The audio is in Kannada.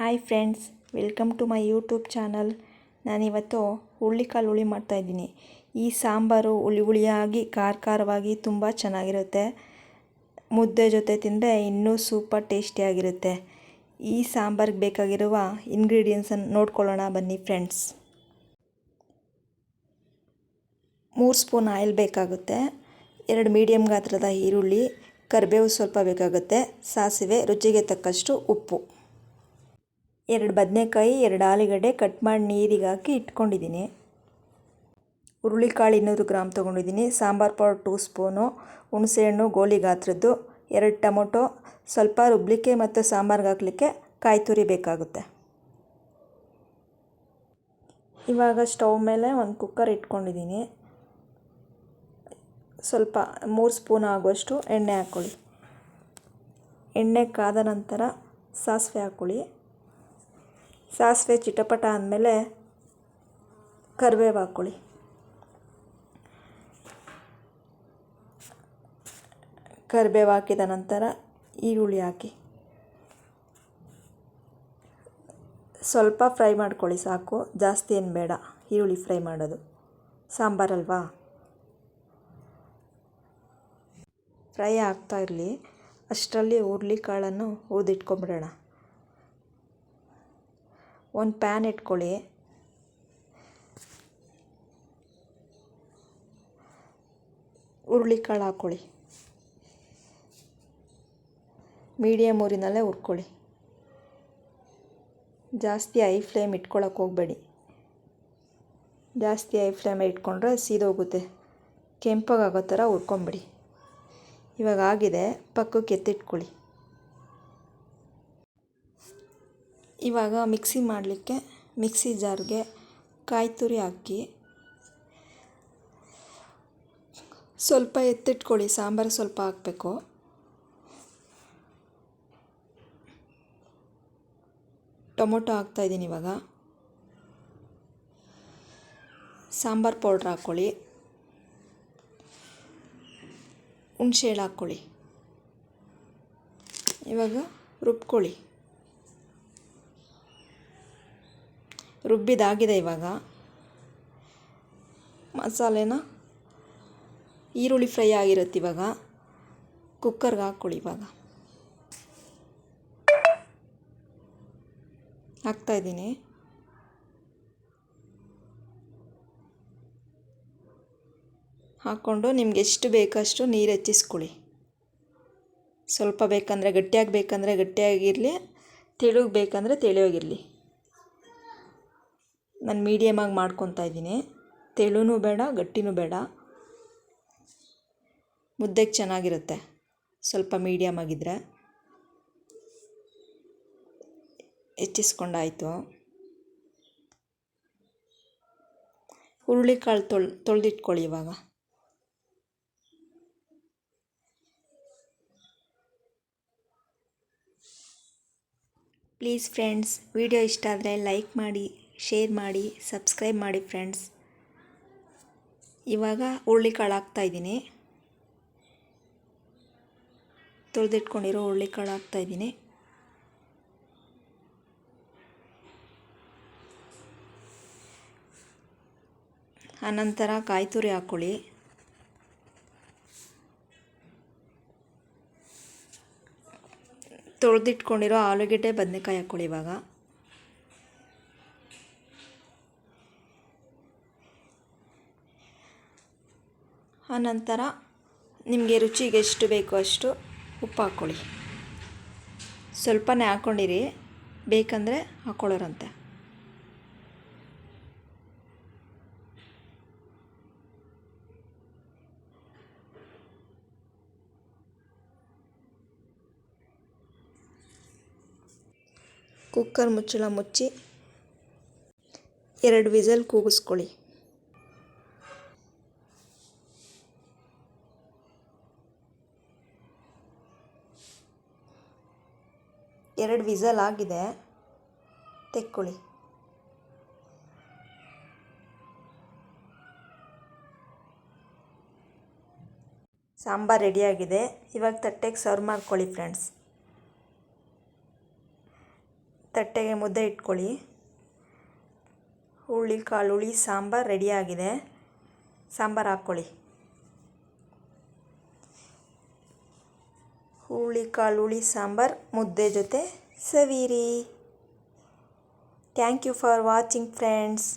Hi friends welcome to my YouTube channel ನಾನಿವತ್ತು ಹುಳ್ಳಿಕಾಳು ಹುಳಿ ಮಾಡ್ತಾಯಿದ್ದೀನಿ ಈ ಸಾಂಬಾರು ಹುಳಿ ಹುಳಿಯಾಗಿ ಖಾರ ಖಾರವಾಗಿ ತುಂಬ ಚೆನ್ನಾಗಿರುತ್ತೆ. ಮುದ್ದೆ ಜೊತೆ ತಿಂದರೆ ಇನ್ನೂ ಸೂಪರ್ ಟೇಸ್ಟಿಯಾಗಿರುತ್ತೆ ಈ ಸಾಂಬಾರಿಗೆ ಬೇಕಾಗಿರುವ ಇಂಗ್ರೀಡಿಯೆಂಟ್ಸನ್ನು ನೋಡ್ಕೊಳ್ಳೋಣ, ಬನ್ನಿ ಫ್ರೆಂಡ್ಸ್ ಮೂರು ಸ್ಪೂನ್ ಆಯಿಲ್ ಬೇಕಾಗುತ್ತೆ. ಎರಡು ಮೀಡಿಯಮ್ ಗಾತ್ರದ ಈರುಳ್ಳಿ, ಕರಿಬೇವು ಸ್ವಲ್ಪ ಬೇಕಾಗುತ್ತೆ. ಸಾಸಿವೆ, ರುಚಿಗೆ ತಕ್ಕಷ್ಟು ಉಪ್ಪು. ಎರಡು ಬದನೆಕಾಯಿ, ಎರಡು ಆಲೂಗಡ್ಡೆ ಕಟ್ ಮಾಡಿ ನೀರಿಗೆ ಹಾಕಿ ಇಟ್ಕೊಂಡಿದ್ದೀನಿ. ಹುರುಳಿಕಾಳು ಇನ್ನೂರು ಗ್ರಾಮ್ ತೊಗೊಂಡಿದ್ದೀನಿ. ಸಾಂಬಾರು ಪೌಡರ್ ಟೂ ಸ್ಪೂನು, ಹುಣಸೆಹಣ್ಣು, ಗೋಲಿ ಗಾತ್ರದ್ದು ಎರಡು ಟೊಮೊಟೊ, ಸ್ವಲ್ಪ ರುಬ್ಲಿಕ್ಕೆ ಮತ್ತು ಸಾಂಬಾರ್ಗೆ ಹಾಕಲಿಕ್ಕೆ ಕಾಯಿ ತುರಿ ಬೇಕಾಗುತ್ತೆ. ಇವಾಗ ಸ್ಟವ್ ಮೇಲೆ ಒಂದು ಕುಕ್ಕರ್ ಇಟ್ಕೊಂಡಿದ್ದೀನಿ. ಸ್ವಲ್ಪ ಮೂರು ಸ್ಪೂನ್ ಆಗುವಷ್ಟು ಎಣ್ಣೆ ಹಾಕ್ಕೊಳ್ಳಿ. ಎಣ್ಣೆ ಕಾದ ನಂತರ ಸಾಸಿವೆ ಹಾಕ್ಕೊಳ್ಳಿ. ಸಾಸಿವೆ ಚಿಟಪಟ ಅಂದಮೇಲೆ ಕರಿಬೇವು ಹಾಕ್ಕೊಳ್ಳಿ ಕರಿಬೇವು ಹಾಕಿದ ನಂತರ ಈರುಳ್ಳಿ ಹಾಕಿ. ಸ್ವಲ್ಪ ಫ್ರೈ ಮಾಡ್ಕೊಳ್ಳಿ ಸಾಕು. ಜಾಸ್ತಿ ಏನು ಬೇಡ. ಈರುಳ್ಳಿ ಫ್ರೈ ಮಾಡೋದು. ಸಾಂಬಾರಲ್ವಾ? ಫ್ರೈ ಆಗ್ತಾ ಇರಲಿ. ಅಷ್ಟರಲ್ಲಿ ಹುರ್ಳಿಕಾಳನ್ನು ಹುರಿದಿಟ್ಕೊಂಬಿಡೋಣ. ಒಂದು ಪ್ಯಾನ್ ಇಟ್ಕೊಳ್ಳಿ. ಹುರುಳಿಕಾಳು ಹಾಕ್ಕೊಳ್ಳಿ. ಮೀಡಿಯಮ್ ಊರಿನಲ್ಲೇ ಹುರ್ಕೊಳ್ಳಿ. ಜಾಸ್ತಿ ಐ ಫ್ಲೇಮ್ ಇಟ್ಕೊಳಕ್ಕೆ ಹೋಗಬೇಡಿ. ಜಾಸ್ತಿ ಐ ಫ್ಲೇಮ್ ಇಟ್ಕೊಂಡ್ರೆ ಸೀದೋಗುತ್ತೆ. ಕೆಂಪಗಾಗೋ ಥರ ಹುರ್ಕೊಂಬಿಡಿ. ಇವಾಗ ಆಗಿದೆ, ಪಕ್ಕಕ್ಕೆ ಎತ್ತಿಟ್ಕೊಳ್ಳಿ. ಇವಾಗ ಮಿಕ್ಸಿ ಮಾಡಲಿಕ್ಕೆ ಮಿಕ್ಸಿ ಜಾರ್ಗೆ ಕಾಯಿ ತುರಿ ಹಾಕಿ ಸ್ವಲ್ಪ ಎತ್ತಿಟ್ಕೊಳ್ಳಿ, ಸಾಂಬಾರು ಸ್ವಲ್ಪ ಹಾಕಬೇಕು. ಟೊಮೊಟೊ ಹಾಕ್ತಾಯಿದ್ದೀನಿ ಇವಾಗ. ಸಾಂಬಾರು ಪೌಡ್ರ್ ಹಾಕ್ಕೊಳ್ಳಿ. ಹುಣ್ಸೆಹಣ್ಣು ಹಾಕ್ಕೊಳ್ಳಿ. ಇವಾಗ ರುಬ್ಕೊಳ್ಳಿ. ರುಬ್ಬಿದಾಗಿದೆ ಇವಾಗ. ಮಸಾಲೆನ ಈರುಳ್ಳಿ ಫ್ರೈ ಆಗಿರುತ್ತೆ ಇವಾಗ. ಕುಕ್ಕರ್ಗೆ ಹಾಕ್ಕೊಳ್ಳಿ ಇವಾಗ. ಹಾಕ್ತಾಯಿದ್ದೀನಿ ಹಾಕ್ಕೊಂಡು ನಿಮ್ಗೆ ಎಷ್ಟು ಬೇಕಷ್ಟು ನೀರು ಹೆಚ್ಚಿಸ್ಕೊಳ್ಳಿ. ಸ್ವಲ್ಪ ಬೇಕಂದರೆ ಗಟ್ಟಿಯಾಗಿ ಬೇಕಂದರೆ ಗಟ್ಟಿಯಾಗಿರಲಿ, ತೆಳುಗೆ ಬೇಕಂದರೆ ತೆಳುವಾಗಿರಲಿ. ನಾನು ಮೀಡಿಯಮಾಗಿ ಮಾಡ್ಕೊತಾ ಇದ್ದೀನಿ. ತೆಳುನೂ ಬೇಡ, ಗಟ್ಟಿನೂ ಬೇಡ. ಮುದ್ದೆಗೆ ಚೆನ್ನಾಗಿರುತ್ತೆ. ಸ್ವಲ್ಪ ಮೀಡಿಯಮ್ ಆಗಿದ್ದರೆ ಹೆಚ್ಚಿಸ್ಕೊಂಡಾಯಿತು. ಹುರುಳಿಕಾಳು ತೊಳ್, ತೊಳೆದಿಟ್ಕೊಳ್ಳಿ ಇವಾಗ. ಪ್ಲೀಸ್ ಫ್ರೆಂಡ್ಸ್ ವಿಡಿಯೋ ಇಷ್ಟ ಆದರೆ ಲೈಕ್ ಮಾಡಿ. ಶೇರ್ ಮಾಡಿ ಸಬ್ಸ್ಕ್ರೈಬ್ ಮಾಡಿ ಫ್ರೆಂಡ್ಸ್ ಇವಾಗ ಹುರುಳಿಕಾಳು ಹಾಕ್ತಾಯಿದ್ದೀನಿ ತೊಳೆದಿಟ್ಕೊಂಡಿರೋ ಹುರುಳಿಕಾಳು ಹಾಕ್ತಾಯಿದ್ದೀನಿ ಆನಂತರ ಕಾಯಿ ತುರಿ ಹಾಕ್ಕೊಳ್ಳಿ ತೊಳೆದಿಟ್ಕೊಂಡಿರೋ ಆಲೂಗೆಡ್ಡೆ, ಬದನೆಕಾಯಿ ಹಾಕ್ಕೊಳ್ಳಿ ಇವಾಗ. ಆನಂತರ ನಿಮಗೆ ರುಚಿಗೆ ಎಷ್ಟು ಬೇಕೋ ಅಷ್ಟು ಉಪ್ಪು ಹಾಕ್ಕೊಳ್ಳಿ. ಸ್ವಲ್ಪನೇ ಹಾಕ್ಕೊಂಡಿರಿ. ಬೇಕಂದರೆ ಹಾಕ್ಕೊಳ್ಳೋರಂತೆ. ಕುಕ್ಕರ್ ಮುಚ್ಚಳ ಮುಚ್ಚಿ ಎರಡು ವಿಸಲ್ ಕೂಗಿಸ್ಕೊಳ್ಳಿ. ಎರಡು ವಿಸಲ್ ಆಗಿದೆ. ತೆಕ್ಕೊಳ್ಳಿ. ಸಾಂಬಾರು ರೆಡಿಯಾಗಿದೆ ಇವಾಗ ತಟ್ಟೆಗೆ ಸರ್ವ್ ಮಾಡ್ಕೊಳ್ಳಿ ಫ್ರೆಂಡ್ಸ್ ತಟ್ಟೆಗೆ ಮುದ್ದೆ ಇಟ್ಕೊಳ್ಳಿ. ಹುಳಿ ಕಾಳು ಹುಳಿ ಸಾಂಬಾರು ರೆಡಿಯಾಗಿದೆ ಸಾಂಬಾರು ಹಾಕ್ಕೊಳ್ಳಿ. ಹುಳಿ ಕಾಳು ಹುಳಿ ಸಾಂಬಾರು ಮುದ್ದೆ ಜೊತೆ ಸವಿರಿ thank you for watching friends